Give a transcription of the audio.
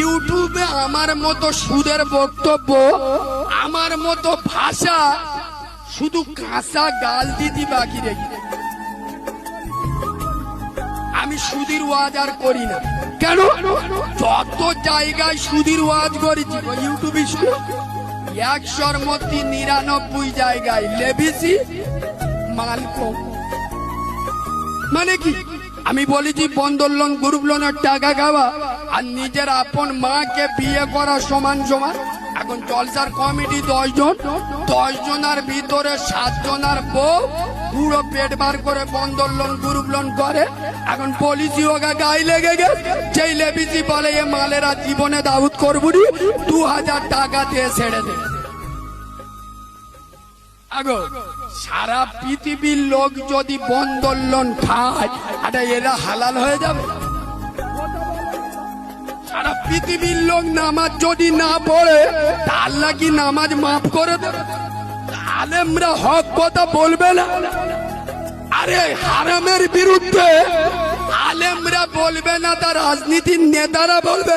ইউটিউবে আমার মতো সুদের বক্তব্য, আমার মতো ভাষা শুধু কাঁচা গাল দিদি বাকি রেখে আমি সুধীর ওয়াজ আর করি না। কেন? যত জায়গায় সুধীর ওয়াজ করেছি, ইউটিউবে শুধু একশোর মধ্যে নিরানব্বই জায়গায় লেবিসি মাল কম। মানে কি? আমি বলেছি বন্দর লোন গ্রুপ লোনের টাকা খাওয়া আর নিজের আপন মাকে বিয়ে করা সমান সমান এখন জলসার কমিটি দশ জন দশ জনের ভিতরে সাত জনের বউ। পুরো পেট বার করে বন্দর লোন, গ্রুপ লোন করে। এখন পলিসি ওকে গায়ে লেগে গেছে। যেই লেবিসি বলে, এ মালেরা জীবনে দাউদ করবুনি দু হাজার টাকা দিয়ে ছেড়ে দে। সারা পৃথিবীর লোক যদি বন্দর লোন খায়, আরে এরা হালাল হয়ে যাবে। সারা পৃথিবীর লোক নামাজ যদি না পড়ে, তার কি নামাজ মাফ করে দেবে। আলেমরা হক কথা বলবে না। আরে হারামের বিরুদ্ধে আলেমরা বলবে না, তার রাজনীতির নেতারা বলবে।